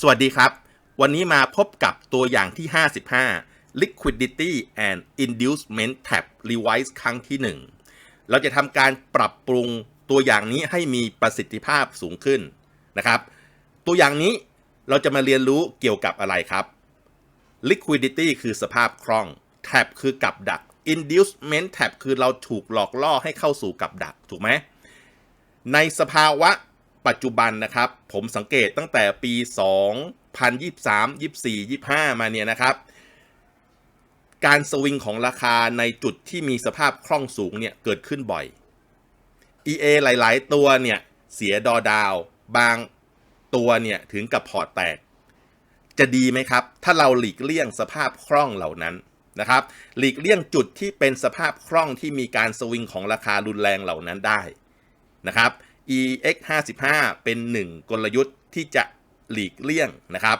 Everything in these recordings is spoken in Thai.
สวัสดีครับ วันนี้มาพบกับตัวอย่างที่ 55 liquidity and inducement tab revise ครั้งที่ 1 เราจะทำการปรับปรุงตัวอย่างนี้ให้มีประสิทธิภาพสูงขึ้นนะครับ ตัวอย่างนี้เราจะมาเรียนรู้เกี่ยวกับอะไรครับ liquidity คือสภาพคล่อง tab คือกับดัก inducement tab คือเราถูกหลอกล่อให้เข้าสู่กับดักถูกไหมในสภาวะ ปัจจุบันนะครับ ผมสังเกตตั้งแต่ปี 2023 24 25 มาเนี่ยนะครับ การสวิงของราคาในจุดที่มีสภาพคล่องสูงเนี่ยเกิดขึ้นบ่อย EA หลาย ๆ ตัวเนี่ย เสียดอดาว บางตัวเนี่ย ถึงกับพอร์ตแตก จะดีไหมครับ ถ้าเราหลีกเลี่ยงสภาพคล่องเหล่านั้นนะครับ หลีกเลี่ยงจุดที่เป็นสภาพคล่องที่มีการสวิงของราคารุนแรงเหล่านั้นได้นะครับ EX 55 เป็นหนึ่งกลยุทธ์ที่จะหลีกเลี่ยงนะครับ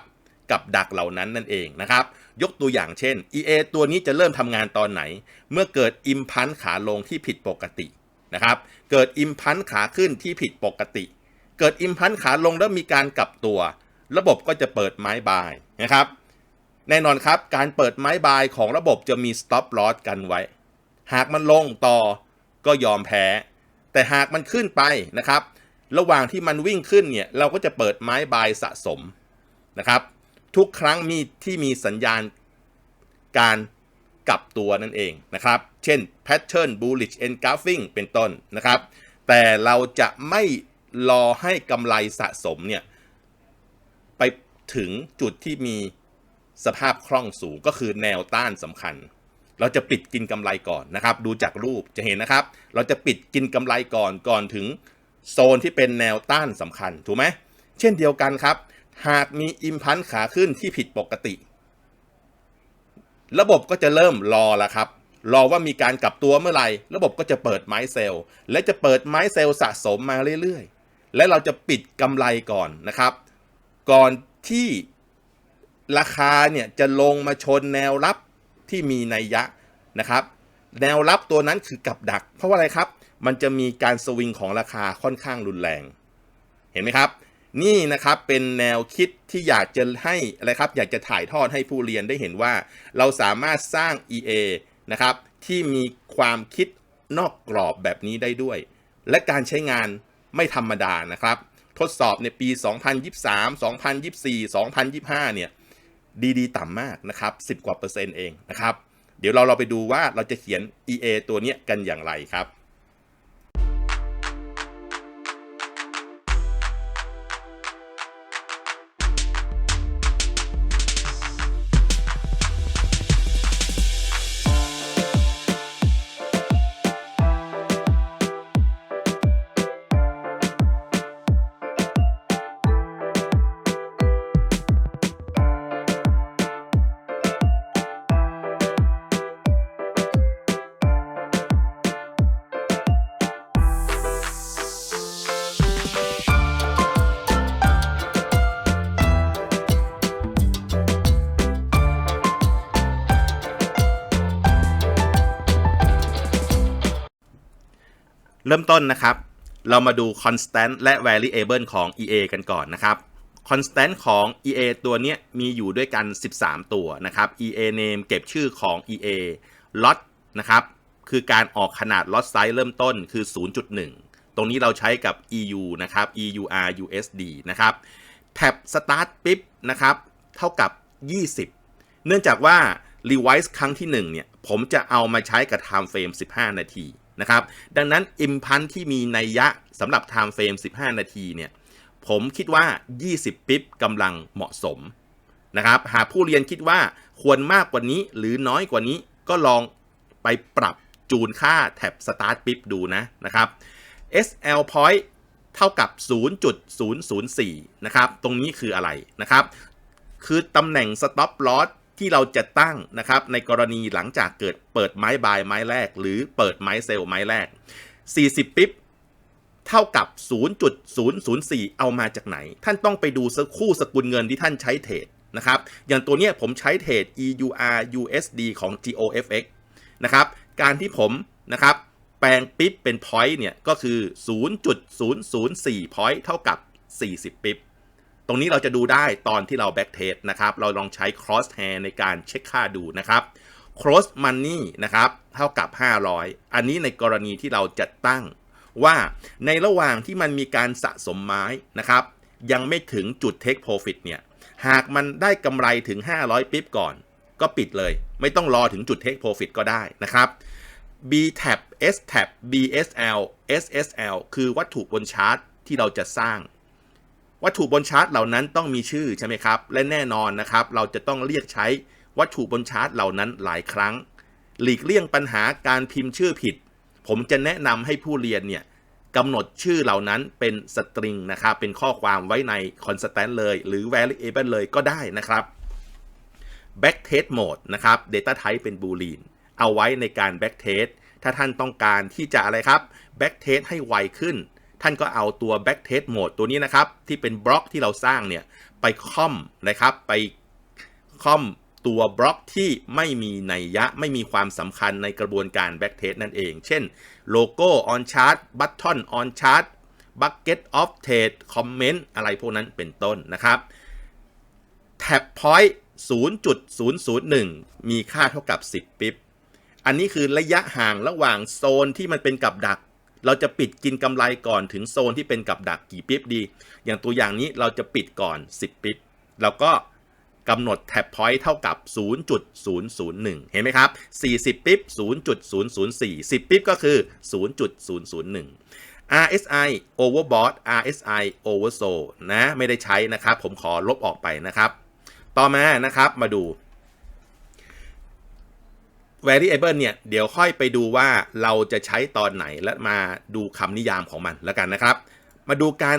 กับดักเหล่านั้นนั่นเองนะครับ ยกตัวอย่างเช่น EA ตัวนี้จะเริ่มทำงานตอนไหน เมื่อเกิดอิมพันขาลงที่ผิดปกตินะครับ เกิดอิมพันขาขึ้นที่ผิดปกติ เกิดอิมพันขาลงแล้วมีการกลับตัว ระบบก็จะเปิดไม้บายนะครับ แน่นอนครับ การเปิดไม้บายของระบบจะมี stop loss กันไว้ หากมันลงต่อก็ยอมแพ้ แต่หากมันขึ้นไปนะครับ ระหว่างที่มันวิ่งขึ้นเนี่ยเราก็จะเปิดไม้บายสะสมนะครับ ทุกครั้งมีที่มีสัญญาณการกลับตัวนั่นเองนะครับ เช่น pattern bullish engulfing เป็นต้นนะครับ แต่เราจะไม่รอให้กำไรสะสมเนี่ยไปถึงจุดที่มีสภาพคล่องสูงก็คือแนวต้านสำคัญ เราจะปิดกินกำไรก่อนนะครับ ดูจากรูปจะเห็นนะครับ เราจะปิดกินกำไรก่อนก่อนถึงโซนที่เป็นแนวต้านสำคัญถูกไหมเช่นเดียวกันครับ หากมีอิมพันขาขึ้นที่ผิดปกติ ระบบก็จะเริ่มรอแล้วครับ รอว่ามีการกลับตัวเมื่อไหร่ ระบบก็จะเปิดไม้เซลล์และจะเปิดไม้เซลล์สะสมมาเรื่อยๆ และเราจะปิดกำไรก่อนนะครับ ก่อนที่ราคาเนี่ยจะลงมาชนแนวรับที่มีนัยยะ นะครับ แนวรับตัวนั้นคือกับดัก เพราะว่าอะไรครับ มันจะมีการสวิงของราคาค่อนข้างรุนแรง เห็นไหมครับ นี่นะครับเป็นแนวคิดที่อยากจะให้อะไรครับ อยากจะถ่ายทอดให้ผู้เรียนได้เห็นว่า เราสามารถสร้าง EA นะครับที่มีความคิดนอกกรอบแบบนี้ได้ด้วย และการใช้งานไม่ธรรมดานะครับ ทดสอบในปี 2023 2024 2025 เนี่ย ดีดีต่ำมากนะครับ 10 กว่าเปอร์เซ็นต์เองนะครับ เดี๋ยวเราเราไปดูว่าเราจะเขียน EA ตัวนี้กันอย่างไรครับ ริ่มต้นนะครับ เรามาดู constant และ variable ของ EA กันก่อนนะครับ constant ของ EA ตัวเนี้ยมีอยู่ด้วยกัน 13 ตัวนะครับ EA name เก็บชื่อของ EA lot นะครับคือการออกขนาด lot size เริ่มต้นคือ 0.1 ตรงนี้เราใช้กับ EU นะครับ EUR USD นะครับ tab start ปิ๊บนะครับเท่ากับ 20 เนื่องจากว่า revise ครั้งที่ 1 เนี่ย ผมจะเอามาใช้กับ time frame 15 นาที นะครับ ดังนั้น impan ที่มีนัยยะสำหรับ time frame 15 นาทีเนี่ย ผมคิดว่า 20 ปิ๊บกำลังเหมาะสมนะครับ หากผู้เรียนคิดว่าควรมากกว่านี้หรือน้อยกว่านี้ก็ลองไปปรับจูนค่าแท็บ start ปิ๊บดูนะนะครับ SL point เท่ากับ 0.004 นะครับ ตรงนี้คืออะไรนะครับ คือตำแหน่ง stop loss ที่เราจะตั้งนะครับในกรณีหลังจากเกิดเปิดไม้บายไม้แรก หรือเปิดไม้เซลล์ไม้แรก 40 ปิ๊บเท่ากับ 0.004 เอามาจากไหน ท่านต้องไปดูสักคู่สกุลเงินที่ท่านใช้เทรดนะครับอย่างตัวเนี้ยผมใช้เทรด EUR USD ของ GOFX นะครับการที่ผมนะครับแปลงปิ๊บเป็น point เนี่ยก็คือ 0.004 point เท่ากับ 40 ปิ๊บ รงนี้เราจะดูได้ตอนที่เรา back test นะครับ เราลองใช้ cross hair ในการเช็คค่าดูนะครับ cross money นะครับ เท่ากับ 500 อันนี้ในกรณีที่เราจะตั้งว่าในระหว่างที่มันมีการสะสมไม้นะครับ ยังไม่ถึงจุด take profit เนี่ย หากมันได้กำไรถึง 500 ปิ๊บก่อน ก็ปิดเลย ไม่ต้องรอถึงจุด take profit ก็ได้นะครับ B tab S tab BSL SSL คือวัตถุบนชาร์ตที่เราจะสร้าง วัตถุบนชาร์ตเหล่านั้นต้องมีชื่อใช่ไหมครับ และแน่นอนนะครับ เราจะต้องเรียกใช้วัตถุบนชาร์ตเหล่านั้นหลายครั้ง หลีกเลี่ยงปัญหาการพิมพ์ชื่อผิด ผมจะแนะนำให้ผู้เรียนเนี่ยกำหนดชื่อเหล่านั้นเป็นสตริงนะครับ เป็นข้อความไว้ใน constant เลย หรือ variable เลยก็ได้นะครับ backtest mode นะครับ data type เป็น boolean เอาไว้ในการ backtest ถ้าท่านต้องการที่จะอะไรครับ backtest ให้ไวขึ้น ท่านก็เอาตัว backtest mode ตัวนี้นะครับ ที่เป็นบล็อกที่เราสร้างเนี่ยไปค่อมนะครับ ไปค่อมตัวบล็อกที่ไม่มีนัยยะไม่มีความสำคัญในกระบวนการ backtest นั่นเอง เช่นโลโก้ on chart button on chart bucket of trade comment อะไรพวกนั้นเป็นต้นนะครับ tab point 0.001 มีค่าเท่ากับ 10 ปิ๊บ อันนี้คือระยะห่างระหว่างโซนที่มันเป็นกับดัก เราจะปิดกินกำไรก่อนถึงโซนที่เป็นกับดักกี่ปิ๊บดี อย่างตัวอย่างนี้เราจะปิดก่อน 10 ปิ๊บแล้วก็กำหนด tab point เท่ากับ 0.001 เห็นไหมครับ 40 ปิ๊บ 0.004 10 ปิ๊บก็คือ 0.001 RSI overbought RSI oversold นะ ไม่ได้ใช้นะครับ ผมขอลบออกไปนะครับ ต่อมานะครับ มาดู variable เนี่ย เดี๋ยวค่อยไปดูว่าเราจะใช้ตอนไหนและมาดูคำนิยามของมันแล้วกันนะครับ มาดูการ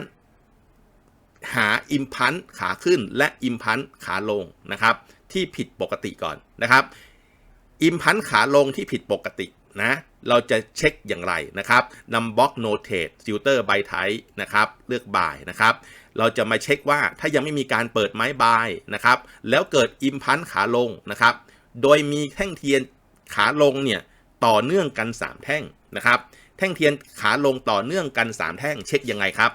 หา impulse ขาขึ้นและ impulse ขาลงนะครับ ที่ผิดปกติก่อนนะครับ impulse ขาลงที่ผิดปกตินะเราจะเช็คอย่างไรนะครับนำบล็อก notate filter by type นะครับ เลือก by นะครับ เราจะมาเช็คว่าถ้ายังไม่มีการเปิดไม้บายนะครับ แล้วเกิด impulse ขาลงนะครับ โดยมีแท่งเทียน ขาลงเนี่ยต่อเนื่องกัน 3 แท่งนะครับ แท่งเทียนขาลงต่อเนื่องกัน 3 แท่งเช็คยังไงครับ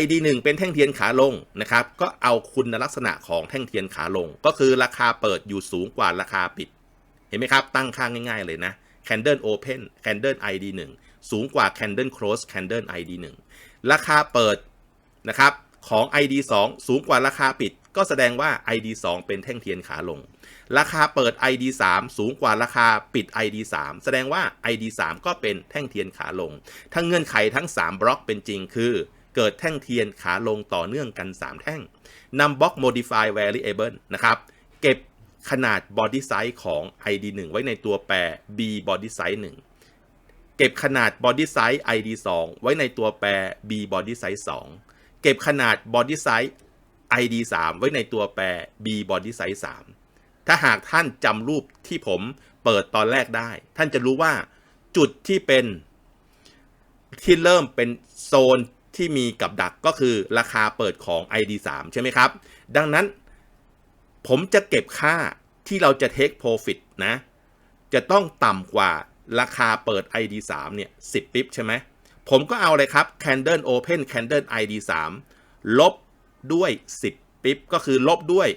ID 1เป็นแท่งเทียนขาลงนะครับ ก็เอาคุณลักษณะของแท่งเทียนขาลง ก็คือราคาเปิดอยู่สูงกว่าราคาปิด เห็นไหมครับ ตั้งค่างง่ายๆเลยนะ Candle Open Candle ID 1สูงกว่า Candle Close Candle ID 1ราคาเปิดนะครับของ ID 2สูงกว่าราคาปิด ก็แสดงว่า ID 2เป็นแท่งเทียนขาลง ราคาเปิด ID 3 สูงกว่าราคาปิด ID 3 แสดงว่า ID 3 ก็เป็นแท่งเทียนขาลง ถ้าเงื่อนไขทั้ง 3 บล็อกเป็นจริงคือเกิดแท่งเทียนขาลงต่อเนื่องกัน 3 แท่งนำบล็อก modify variable นะครับ เก็บขนาด body size ของ ID 1 ไว้ในตัวแปร b body size 1 เก็บขนาด body size ID 2 ไว้ในตัวแปร b body size 2 เก็บขนาด body size ID 3 ไว้ในตัวแปร b body size 3 ถ้าหากท่านจำรูปที่ผมเปิดตอนแรกได้ ท่านจะรู้ว่าจุดที่เป็นที่เริ่มเป็นโซนที่มีกับดักก็คือราคาเปิดของ ID 3 ใช่ไหมครับ ดังนั้นผมจะเก็บค่าที่เราจะ take profit นะ จะต้องต่ำกว่าราคาเปิด ID 3 เนี่ย 10 ปิ๊บใช่ไหม ผมก็เอาเลยครับ Candle Open Candle ID 3 ลบด้วย 10 ปิ๊บก็คือลบด้วย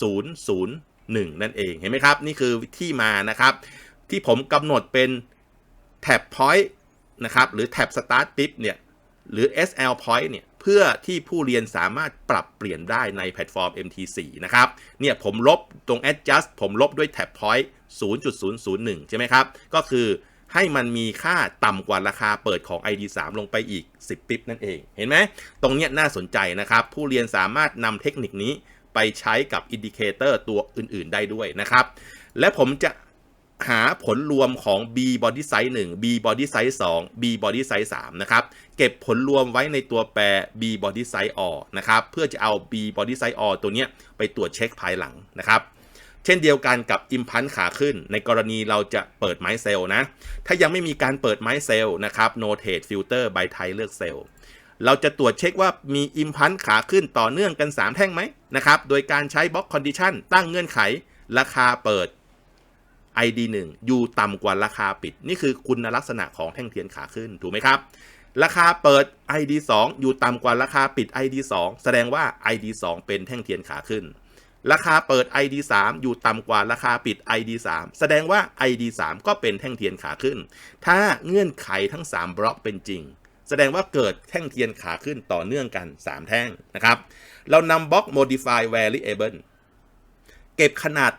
0.001 นั่นเอง เห็นไหมครับ นี่คือที่มานะครับ ที่ผมกำหนดเป็น Tab Point นะครับ หรือ Tab Start ปิ๊บเนี่ย หรือ SL Point เนี่ย เพื่อที่ผู้เรียนสามารถปรับเปลี่ยนได้ในแพลตฟอร์ม MT4 นะครับ เนี่ยผมลบตรง adjust ผมลบด้วย tab point 0.001 ใช่ไหมครับ ก็คือให้มันมีค่าต่ำกว่าราคาเปิดของ ID 3 ลงไปอีก 10 ปิ๊บนั่นเอง เห็นไหม ตรงนี้น่าสนใจนะครับ ผู้เรียนสามารถนำเทคนิคนี้ ไปใช้กับอินดิเคเตอร์ตัวอื่นๆได้ด้วยนะครับ และผมจะหาผลรวมของ B body size 1 B body size 2 B body size 3นะครับ เก็บผลรวมไว้ในตัวแปร B body size all นะครับ เพื่อจะเอา B body size all ตัวนี้ไปตรวจเช็คภายหลังนะครับ เช่นเดียวกันกับ Impulse ขาขึ้น ในกรณีเราจะเปิดไม้เซลล์นะ ถ้ายังไม่มีการเปิดไม้เซลล์นะครับ Notate Filter by Type เลือกเซลล์ เราจะตรวจเช็คว่ามี Impulse ขาขึ้นต่อเนื่องกัน 3 แท่งไหมนะครับ โดยการใช้ Box Condition ตั้งเงื่อนไข ราคาเปิด ID 1อยู่ต่ำกว่าราคาปิด นี่คือคุณลักษณะของแท่งเทียนขาขึ้นถูกไหมครับ ราคาเปิด ID 2อยู่ต่ำกว่าราคาปิด ID 2แสดงว่า ID 2เป็นแท่งเทียนขาขึ้น ราคาเปิด ID 3อยู่ต่ำกว่าราคาปิด ID 3แสดงว่า ID 3ก็เป็นแท่งเทียนขาขึ้น ถ้าเงื่อนไขทั้ง 3 บล็อกเป็นจริง แสดงว่าเกิดแท่งเทียนขาขึ้นต่อเนื่องกัน 3 แท่งนะครับ เรานำบล็อก modify variable เก็บขนาด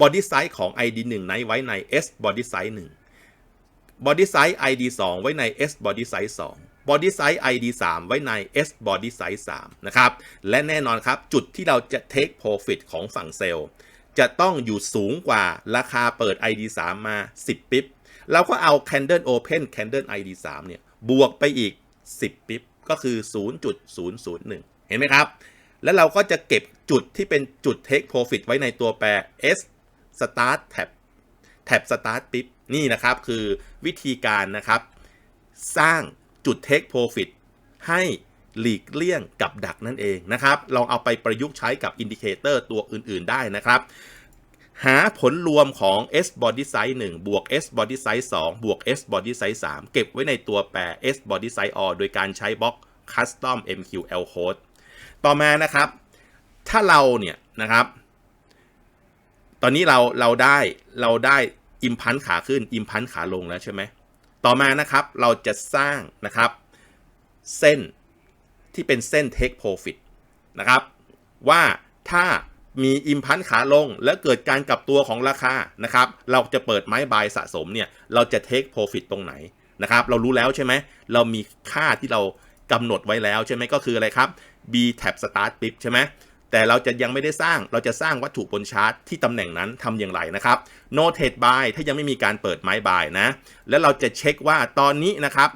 body size ของ ID 1นั้นไว้ใน S body size 1 body size ID 2 ไว้ใน S body size 2 body size ID 3 ไว้ใน S body size 3นะครับ และแน่นอนครับ จุดที่เราจะ take profit ของฝั่งเซลล์จะต้องอยู่สูงกว่าราคาเปิด ID 3 มา 10 ปิ๊บ เราก็เอา candle open candle ID 3เนี่ย บวกไปอีก 10 ปิ๊บก็คือ 0.001 เห็นไหมครับ แล้วเราก็จะเก็บจุดที่เป็นจุด take profit ไว้ในตัวแปร S start tab แท็บ start ปิ๊บนี่นะครับคือวิธีการนะครับ สร้างจุด take profit ให้หลีกเลี่ยงกับดักนั่นเองนะครับ ลองเอาไปประยุกต์ใช้กับอินดิเคเตอร์ตัวอื่น ๆ ได้นะครับ หาผลรวมของ S body size 1 บวก S body size 2 บวก S body size 3 เก็บไว้ในตัวแปร S body size all โดยการใช้บล็อก custom MQL code ต่อมานะครับ ถ้าเราเนี่ยนะครับ ตอนนี้เราเราได้เราได้อิมพันขาขึ้นอิมพันขาลงแล้วใช่ไหม ต่อมานะครับเราจะสร้างนะครับ เส้นที่เป็นเส้น take profit นะครับ ว่าถ้า มีอิมพันขาลง และเกิดการกลับตัวของราคานะครับเราจะเปิดไม้บายสะสมเนี่ยเราจะ take profit ตรงไหนนะครับเรารู้แล้วใช่ไหมเรามีค่าที่เรากำหนดไว้แล้วใช่ไหมก็คืออะไรครับ B tab start pip ใช่ไหมแต่เราจะยังไม่ได้สร้างเราจะสร้างวัตถุบนชาร์ตที่ตำแหน่งนั้นทำอย่างไรนะครับ no trade buy ถ้ายังไม่มีการเปิดไม้บายนะ แล้วเราจะเช็คว่าตอนนี้นะครับ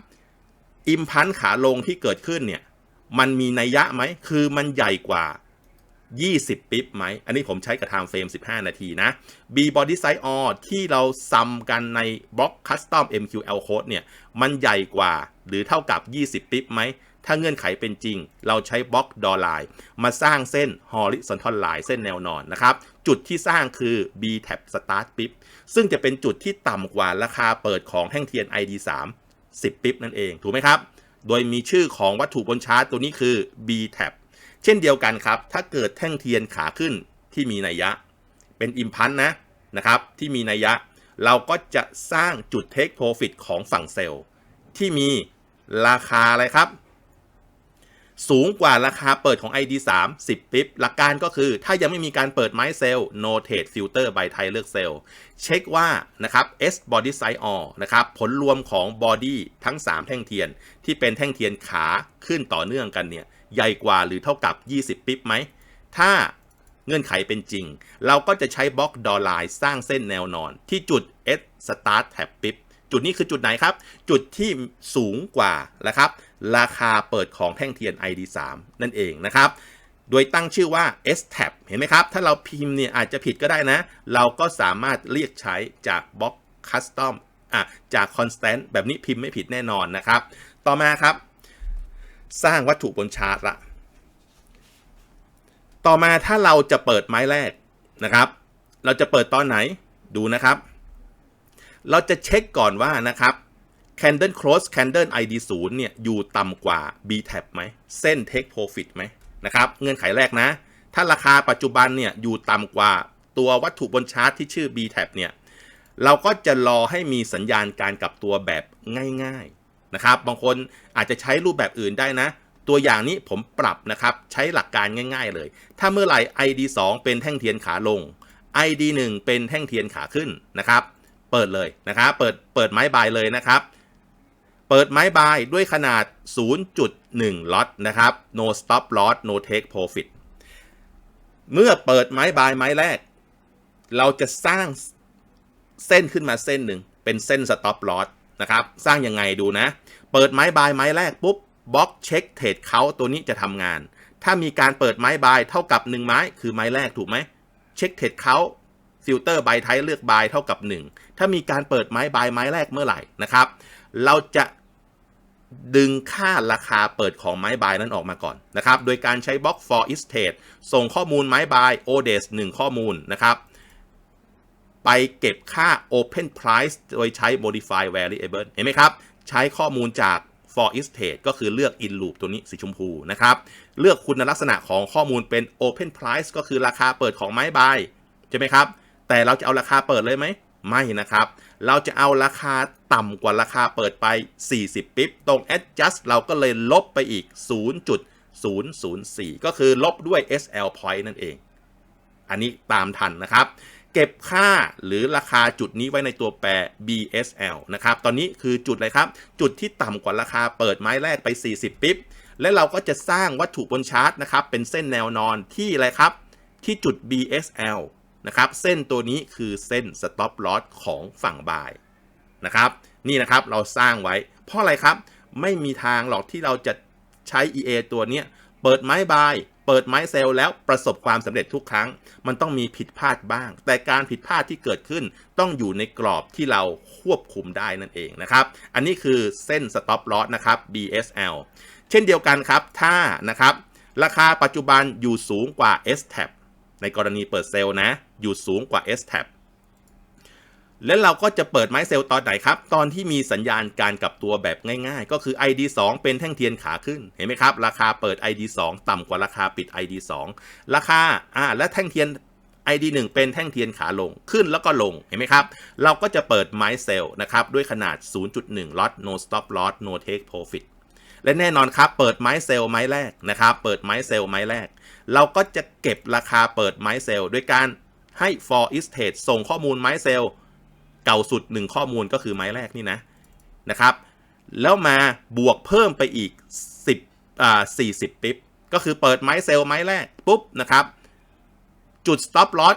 อิมพันขาลงที่เกิดขึ้นเนี่ยมันมีนัยยะไหม คือมันใหญ่กว่า 20 ปิ๊บไหม อันนี้ผมใช้กับ time frame 15 นาทีนะ B body size all ที่เราซัมกันในบล็อก custom MQL code เนี่ย มันใหญ่กว่าหรือเท่ากับ 20 ปิ๊บไหม ถ้าเงื่อนไขเป็นจริง เราใช้บล็อกดอลไลน์มาสร้างเส้น horizontal line เส้นแนวนอนนะครับ จุดที่สร้างคือ B tab start ปิ๊บซึ่งจะเป็นจุดที่ต่ำกว่าราคาเปิดของแท่งเทียน ID 3 10 ปิ๊บนั่นเอง ถูกไหมครับ โดยมีชื่อของวัตถุบนชาร์ตตัวนี้คือ B tab เช่นเดียวกันครับ ถ้าเกิดแท่งเทียนขาขึ้นที่มีนัยยะ เป็นอิมพันนะนะครับที่มีนัยยะ เราก็จะสร้างจุด take profit ของฝั่งเซลล์ ที่มีราคาอะไรครับ สูงกว่าราคาเปิดของ ID 3 10ปิ๊บหลักการก็คือ ถ้ายังไม่มีการเปิดไม้เซลล์ no trade filter by ไทยเลือกเซลล์ เช็คว่านะครับ S body size all นะครับผลรวมของ body ทั้ง 3 แท่งเทียน ที่เป็นแท่งเทียนขาขึ้นต่อเนื่องกันเนี่ย ใหญ่กว่าหรือเท่ากับ 20 ปิ๊บไหม ถ้าเงื่อนไขเป็นจริง เราก็จะใช้บล็อกดอลไลน์สร้างเส้นแนวนอน ที่จุด S start tab ปิ๊บจุดนี้คือจุดไหนครับ จุดที่สูงกว่านะครับ ราคาเปิดของแท่งเทียน ID 3 นั่นเองนะครับ โดยตั้งชื่อว่า S tab เห็นไหมครับ ถ้าเราพิมพ์เนี่ยอาจจะผิดก็ได้นะ เราก็สามารถเรียกใช้จากบล็อก custom อะจาก constant แบบนี้พิมพ์ไม่ผิดแน่นอนนะครับ ต่อมาครับ สร้างวัตถุบนชาร์ตละ ต่อมาถ้าเราจะเปิดไม้แรกนะครับ เราจะเปิดตอนไหนดูนะครับ เราจะเช็คก่อนว่านะครับ Candle Close Candle ID 0เนี่ยอยู่ต่ำกว่า B tab ไหมเส้น Take Profit ไหมนะครับ เงื่อนไขแรกนะ ถ้าราคาปัจจุบันเนี่ยอยู่ต่ำกว่าตัววัตถุบนชาร์ตที่ชื่อ B tab เนี่ยเราก็จะรอให้มีสัญญาณการกลับตัวแบบง่าย นะครับ บางคนอาจจะใช้รูปแบบอื่นได้นะ ตัวอย่างนี้ผมปรับนะครับ ใช้หลักการง่าย ๆ เลย ถ้าเมื่อไหร่ ID 2 เป็นแท่งเทียนขาลง ID 1 เป็นแท่งเทียนขาขึ้นนะครับ เปิดเลยนะครับเปิดเปิดไม้บายเลยนะครับ เปิดไม้บายด้วยขนาด 0.1 ล็อตนะครับ no stop loss no take profit เมื่อเปิดไม้บายไม้แรก เราจะสร้างเส้นขึ้นมาเส้นหนึ่งเป็นเส้น stop loss นะครับ สร้างยังไงดูนะ เปิดไม้บายไม้แรกปุ๊บบล็อกเช็คเทรดเขาตัวนี้จะทำงาน ถ้ามีการเปิดไม้บายเท่ากับ 1 ไม้คือไม้แรกถูกไหมเช็คเทรดเขาฟิลเตอร์บายไทเลือกบายเท่ากับ 1 ถ้ามีการเปิดไม้บายไม้แรกเมื่อไหร่นะครับ เราจะดึงค่าราคาเปิดของไม้บายนั้นออกมาก่อนนะครับ โดยการใช้บล็อก for each trade ส่งข้อมูลไม้บาย odes 1ข้อมูลนะครับ ไปเก็บค่า open price โดยใช้ modify variable เห็นไหมครับ ใช้ข้อมูลจาก for each trade ก็คือเลือก in loop ตัวนี้สีชมพูนะครับ เลือกคุณลักษณะของข้อมูลเป็น open price ก็คือราคาเปิดของไม้บายใช่ไหมครับ แต่เราจะเอาราคาเปิดเลยไหม ไม่นะครับ เราจะเอาราคาต่ำกว่าราคาเปิดไป 40 ปิ๊บ ตรง adjust เราก็เลยลบไปอีก 0.004 ก็คือลบด้วย SL point นั่นเอง อันนี้ตามทันนะครับ ก็บค่าหรือราคาจุดนี้ไว้ในตัวแปร BSL นะครับ ตอนนี้คือจุดอะไรครับ จุดที่ต่ำกว่าราคาเปิดไม้แรกไป 40 ปิ๊บ และเราก็จะสร้างวัตถุบนชาร์ตนะครับ เป็นเส้นแนวนอนที่อะไรครับ ที่จุด BSL นะครับ เส้นตัวนี้คือเส้น stop loss ของฝั่งบายนะครับ นี่นะครับเราสร้างไว้ เพราะอะไรครับ ไม่มีทางหรอกที่เราจะใช้ EA ตัวนี้เปิดไม้บาย เปิดไม้เซลล์แล้วประสบความสำเร็จทุกครั้ง มันต้องมีผิดพลาดบ้าง แต่การผิดพลาดที่เกิดขึ้นต้องอยู่ในกรอบที่เราควบคุมได้นั่นเองนะครับ อันนี้คือเส้น stop loss นะครับ BSL เช่นเดียวกันครับ ถ้านะครับ ราคาปัจจุบันอยู่สูงกว่า S-tab ในกรณีเปิดเซลล์นะ อยู่สูงกว่า S-tab แล้วเราก็จะเปิดไม้เซลล์ตอนไหนครับ ตอนที่มีสัญญาณการกลับตัวแบบง่ายๆ ก็คือ ID 2 เป็นแท่งเทียนขาขึ้น เห็นไหมครับ ราคาเปิด ID 2 ต่ำกว่าราคาปิด ID 2 ราคาอ่าและแท่งเทียน ID 1เป็นแท่งเทียนขาลงขึ้นแล้วก็ลง เห็นไหมครับ เราก็จะเปิดไม้เซลล์นะครับ ด้วยขนาด 0.1 lot no stop loss no take profit และแน่นอนครับ เปิดไม้เซลล์ไม้แรกนะครับ เปิดไม้เซลล์ไม้แรก เราก็จะเก็บราคาเปิดไม้เซลล์ด้วยการให้ for each trade ส่งข้อมูลไม้เซลล์ เก่าสุด 1 ข้อมูลก็คือไม้แรกนี่นะนะครับ แล้วมาบวกเพิ่มไปอีก 10อ่า40 ปิ๊บ ก็คือเปิดไม้เซลล์ไม้แรกปุ๊บนะครับ จุด stop loss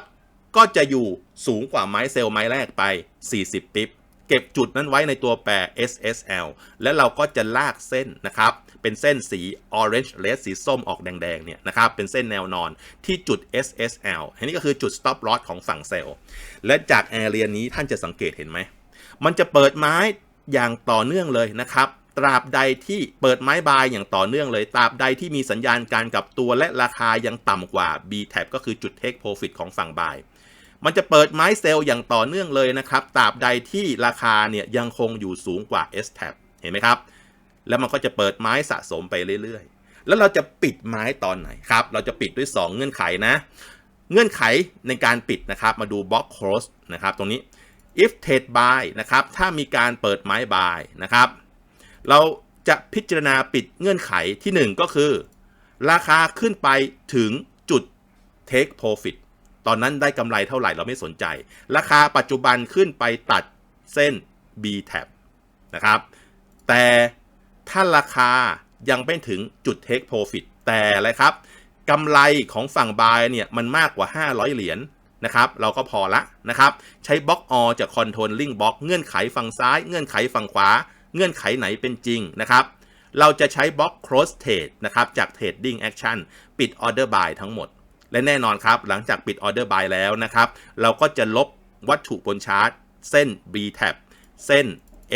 ก็จะอยู่สูงกว่าไม้เซลล์ไม้แรกไป 40 ปิ๊บ เก็บจุดนั้นไว้ในตัวแปร SSL แล้วเราก็จะลากเส้นนะครับ เป็นเส้นสี orange red สีส้มออกแดงๆเนี่ยนะครับเป็นเส้นแนวนอนที่จุด SSL อันนี้ก็คือจุด stop loss ของฝั่งเซลล์และจากแอเรียนี้ท่านจะสังเกตเห็นไหม มันจะเปิดไม้อย่างต่อเนื่องเลยนะครับตราบใดที่เปิดไม้บายอย่างต่อเนื่องเลย ตราบใดที่มีสัญญาณการกลับตัวและราคายังต่ำกว่า B tab ก็คือจุด take profit ของฝั่งบาย มันจะเปิดไม้เซลล์อย่างต่อเนื่องเลยนะครับ ตราบใดที่ราคาเนี่ยยังคงอยู่สูงกว่า S tab เห็นไหมครับ แล้วมันก็จะเปิดไม้สะสมไปเรื่อยๆ แล้วเราจะปิดไม้ตอนไหนครับ เราจะปิดด้วย 2 เงื่อนไขนะ เงื่อนไขในการปิดนะครับ มาดู box close นะครับ ตรงนี้ if trade buy นะครับ ถ้ามีการเปิดไม้ buy นะครับ เราจะพิจารณาปิดเงื่อนไขที่ 1 ก็คือ ราคาขึ้นไปถึงจุด take profit ตอนนั้นได้กำไรเท่าไหร่เราไม่สนใจ ราคาปัจจุบันขึ้นไปตัดเส้น B tab นะครับ แต่ ถ้าราคายังไม่ถึงจุด take profit แต่อะไรครับกำไรของฝั่ง buy เนี่ยมันมากกว่า 500 เหรียญนะครับเราก็พอละนะครับใช้บล็อกอจาก controlling block เงื่อนไขฝั่งซ้าย เงื่อนไขฝั่งขวา เงื่อนไขไหนเป็นจริงนะครับเราจะใช้บล็อก cross trade นะครับจาก trading action ปิด order buy ทั้งหมด และแน่นอนครับ หลังจากปิด order buy แล้วนะครับ เราก็จะลบวัตถุบนชาร์ตเส้น B tab เส้น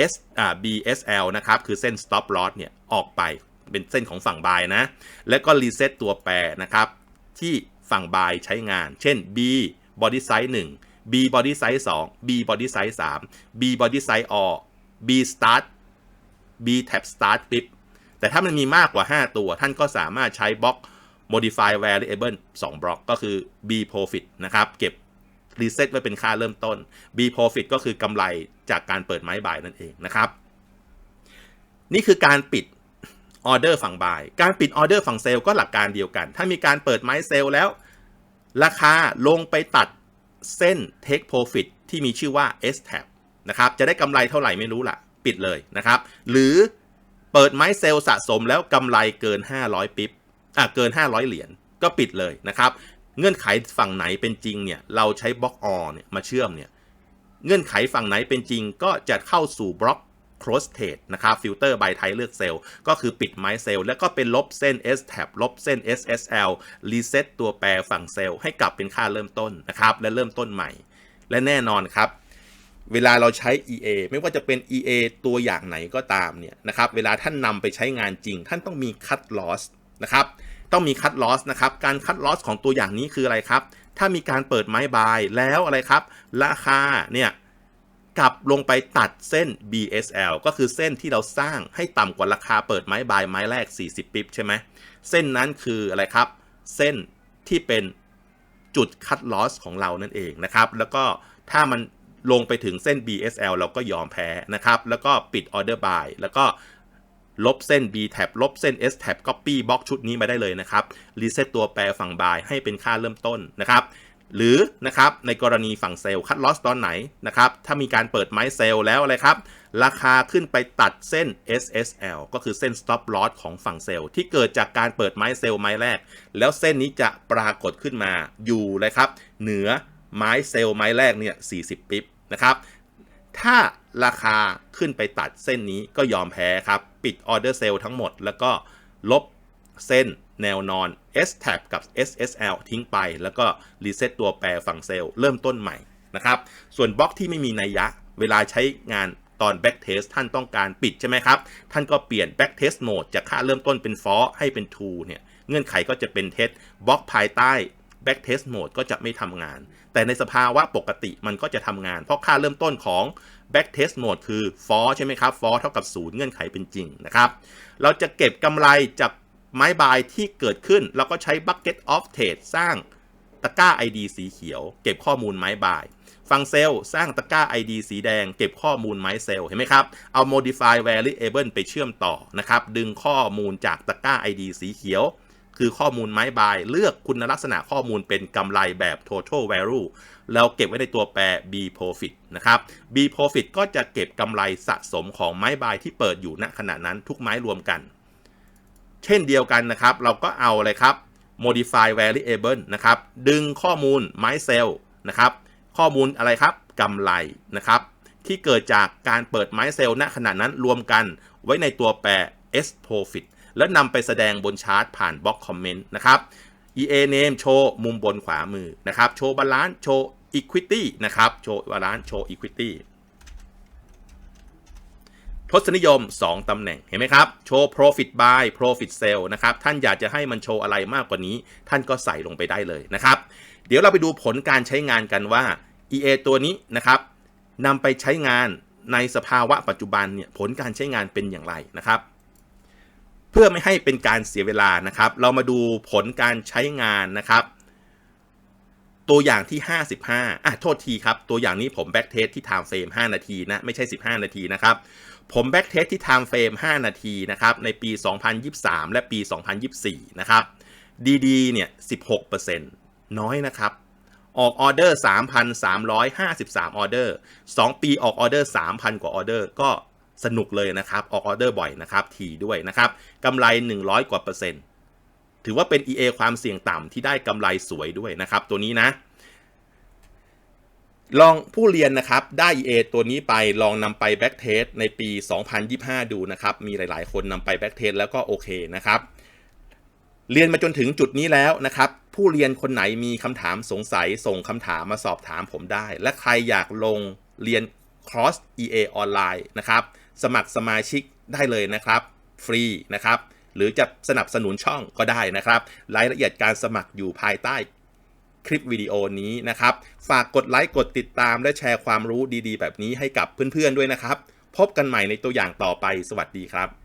S อ่า BSL นะครับ คือเส้น stop loss เนี่ย ออกไปเป็นเส้นของฝั่ง buy นะ แล้วก็รีเซ็ตตัวแปรนะครับ ที่ฝั่ง buy ใช้งาน เช่น B body size 1 B body size 2 B body size 3 B body size all B start B tab start ปิ๊บแต่ถ้ามันมีมากกว่า 5 ตัว ท่านก็สามารถใช้บล็อก modify variable 2 บล็อกก็คือ B profit นะครับ เก็บรีเซ็ตไว้เป็นค่าเริ่มต้น B profit ก็คือกำไร จากการเปิดไม้บายนั่นเองนะครับ นี่คือการปิดออเดอร์ฝั่งบาย การปิดออเดอร์ฝั่งเซลล์ก็หลักการเดียวกัน ถ้ามีการเปิดไม้เซลล์แล้ว ราคาลงไปตัดเส้น take profit ที่มีชื่อว่า S tab นะครับ จะได้กำไรเท่าไหร่ไม่รู้ละปิดเลยนะครับ หรือเปิดไม้เซลล์สะสมแล้วกำไรเกิน 500 ปิ๊บอะเกิน 500 เหรียญก็ปิดเลยนะครับ เงื่อนไขฝั่งไหนเป็นจริงเนี่ย เราใช้บล็อกออเนี่ยมาเชื่อมเนี่ย เงื่อนไขฝั่งไหนเป็นจริงก็จะเข้าสู่บล็อก cross trade นะครับฟิลเตอร์ by ไทเลือกเซลล์ก็คือปิดไม้เซลล์แล้วก็เป็นลบเส้น S tab ลบเส้น SSL รีเซ็ตตัวแปรฝั่งเซลล์ให้กลับเป็นค่าเริ่มต้นนะครับและเริ่มต้นใหม่ และแน่นอนครับ เวลาเราใช้ EA ไม่ว่าจะเป็น EA ตัวอย่างไหนก็ตามเนี่ยนะครับเวลาท่านนำไปใช้งานจริง ท่านต้องมี cut loss นะครับต้องมี cut loss นะครับ การ cut loss ของตัวอย่างนี้คืออะไรครับ ถ้ามีการเปิดไม้บายแล้วอะไรครับ ราคาเนี่ยกลับลงไปตัดเส้น BSL ก็คือเส้นที่เราสร้างให้ต่ำกว่าราคาเปิดไม้บายไม้แรก 40 ปิ๊บใช่ไหม เส้นนั้นคืออะไรครับ เส้นที่เป็นจุดคัดลอสของเรานั่นเองนะครับ แล้วก็ถ้ามันลงไปถึงเส้น BSL เราก็ยอมแพ้นะครับ แล้วก็ปิดออเดอร์บายแล้วก็ ลบเส้น B tab ลบเส้น S tab copy บล็อกชุดนี้มาได้เลยนะครับ รีเซ็ตตัวแปรฝั่งบายให้เป็นค่าเริ่มต้นนะครับ หรือนะครับในกรณีฝั่งเซลล์คัดลอสตอนไหนนะครับ ถ้ามีการเปิดไม้เซลล์แล้วอะไรครับ ราคาขึ้นไปตัดเส้น SSL ก็คือเส้น stop loss ของฝั่งเซลล์ที่เกิดจากการเปิดไม้เซลล์ไม้แรก แล้วเส้นนี้จะปรากฏขึ้นมาอยู่เลยครับ เหนือไม้เซลล์ไม้แรกเนี่ย40 ปิ๊บนะครับ ถ้าราคาขึ้นไปตัดเส้นนี้ก็ยอมแพ้ครับ ปิดออเดอร์เซลล์ทั้งหมด แล้วก็ลบเส้นแนวนอน S tab กับ SSL ทิ้งไป แล้วก็รีเซ็ตตัวแปรฝั่งเซลล์เริ่มต้นใหม่นะครับ ส่วนบล็อกที่ไม่มีนัยยะ เวลาใช้งานตอน back test ท่านต้องการปิดใช่ไหมครับ ท่านก็เปลี่ยน back test mode จากค่าเริ่มต้นเป็น for ให้เป็น true เนี่ย เงื่อนไขก็จะเป็น test บล็อกภายใต้ back test mode ก็จะไม่ทำงาน แต่ในสภาวะปกติมันก็จะทำงาน เพราะค่าเริ่มต้นของ back test mode คือ for ใช่ไหมครับ for เท่ากับ0เงื่อนไขเป็นจริงนะครับ เราจะเก็บกำไรจากไม้บายที่เกิดขึ้น เราก็ใช้ bucket of trade สร้างตะกร้า ID สีเขียว เก็บข้อมูลไม้บายฟังเซลล์สร้างตะกร้า ID สีแดง เก็บข้อมูลไม้เซลล์เห็นไหมครับ เอา modify variable ไปเชื่อมต่อนะครับ ดึงข้อมูลจากตะกร้า ID สีเขียว คือข้อมูลไม้บาย เลือกคุณลักษณะข้อมูลเป็นกำไรแบบ total value แล้วเก็บไว้ในตัวแปร B profit นะครับ B profit ก็จะเก็บกำไรสะสมของไม้บายที่เปิดอยู่ณขณะนั้นทุกไม้รวมกัน เช่นเดียวกันนะครับ เราก็เอาอะไรครับ modify variable นะครับ ดึงข้อมูลไม้เซลล์นะครับ ข้อมูลอะไรครับกำไรนะครับ ที่เกิดจากการเปิดไม้เซลล์ณขณะนั้นรวมกันไว้ในตัวแปร S profit แล้วนำไปแสดงบนชาร์ตผ่านบล็อกคอมเมนต์นะครับ EA name โชว์มุมบนขวามือนะครับ โชว์บาลานซ์โชว์ equity นะครับ โชว์บาลานซ์โชว์ equity ทศนิยม 2 ตำแหน่ง เห็นไหมครับ โชว์ profit buy profit sell นะครับ ท่านอยากจะให้มันโชว์อะไรมากกว่านี้ ท่านก็ใส่ลงไปได้เลยนะครับ เดี๋ยวเราไปดูผลการใช้งานกันว่า EA ตัวนี้นะครับนำไปใช้งานในสภาวะปัจจุบันเนี่ยผลการใช้งานเป็นอย่างไรนะครับ พื่อไม่ให้เป็นการเสียเวลานะครับ เรามาดูผลการใช้งานนะครับ ตัวอย่างที่ 55 อะ โทษทีครับ ตัวอย่างนี้ผมแบ็กเทสที่ time frame 5นาทีนะ ไม่ใช่ 15 นาทีนะครับ ผมแบ็กเทสที่ time frame 5นาทีนะครับ ในปี 2023 และปี 2024 นะครับ DD เนี่ย 16%น้อยนะครับ ออกออเดอร์ 3,353 ออเดอร์ 2 ปีออกออเดอร์ 3,000 กว่าออเดอร์ ก็ สนุกเลยนะครับ ออกออเดอร์บ่อยนะครับ ทีด้วยนะครับกำไร 100 กว่าเปอร์เซ็นต์ ถือว่าเป็น EA ความเสี่ยงต่ำที่ได้กำไรสวยด้วยนะครับ ตัวนี้นะ ลองผู้เรียนนะครับ ได้ EA ตัวนี้ไปลองนำไปแบ็กเทสในปี 2025 ดูนะครับ มีหลาย ๆ คนนำไปแบ็กเทสแล้วก็โอเคนะครับ เรียนมาจนถึงจุดนี้แล้วนะครับผู้เรียนคนไหนมีคำถามสงสัยส่งคำถามมาสอบถามผมได้ และใครอยากลงเรียน Cross EA ออนไลน์นะครับ สมัครสมาชิกได้เลยนะครับ ฟรีนะครับ หรือจะสนับสนุนช่องก็ได้นะครับ รายละเอียดการสมัครอยู่ภายใต้คลิปวิดีโอนี้นะครับ ฝากกดไลค์กดติดตามและแชร์ความรู้ดีๆ แบบนี้ให้กับเพื่อนๆด้วยนะครับ พบกันใหม่ในตัวอย่างต่อไปสวัสดีครับ